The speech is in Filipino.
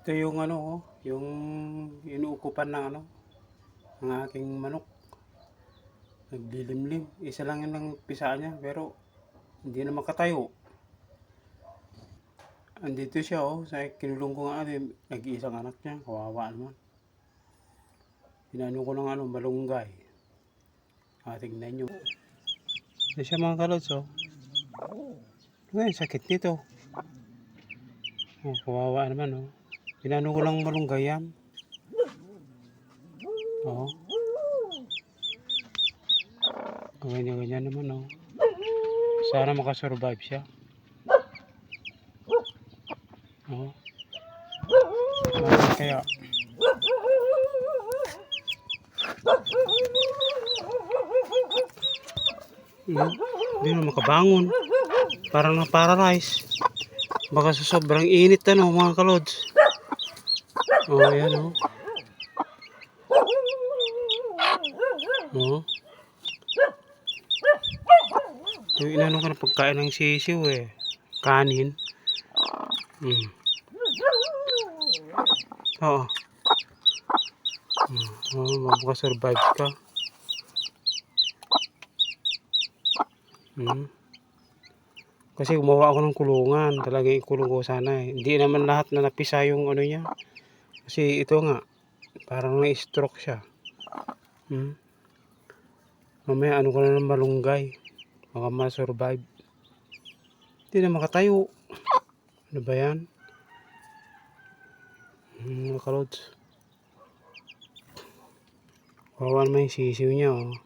Ito yung ano, oh, yung inuukupan ng ano, ng aking manok. Naglilimlim. Isa lang yun ang pisa niya, pero hindi na makatayo. Andito siya, oh, sa kinulong ko nga, nag-iisang anak niya, kawawa naman. Inano ko ng ano, malunggay. Ah, tignan nyo. Ito siya mga kalods, oh. Ngayon, sakit nito. Oh, kawawa naman, oh. Pinano ko lang malunggay yan. Oo. Ganyan-ganyan naman, oh. Sana makasurvive siya. Oo. Bakit kaya? Hmm, Hindi na makabangon. Parang na-paralyze. Baka sa sobrang init ano mga kalods. Oh, ayan oh. Oh. Ito inano ka na pagkain ng sisiw eh. Kanin. Hmm. Oo. Hmm. Oh, makasurvive ka. Hmm. Kasi gumawa ako ng kulungan. Talagang ikulong ko sana eh. Hindi naman lahat na napisa yung ano niya. Kasi ito nga, parang na-stroke siya. Hmm. Mamaya ano ko na ng malunggay. Baka ma-survive. Hindi na makatayo. Ano ba yan? Hmm, mga kalods. Kawawa naman yung sisiw niya oh.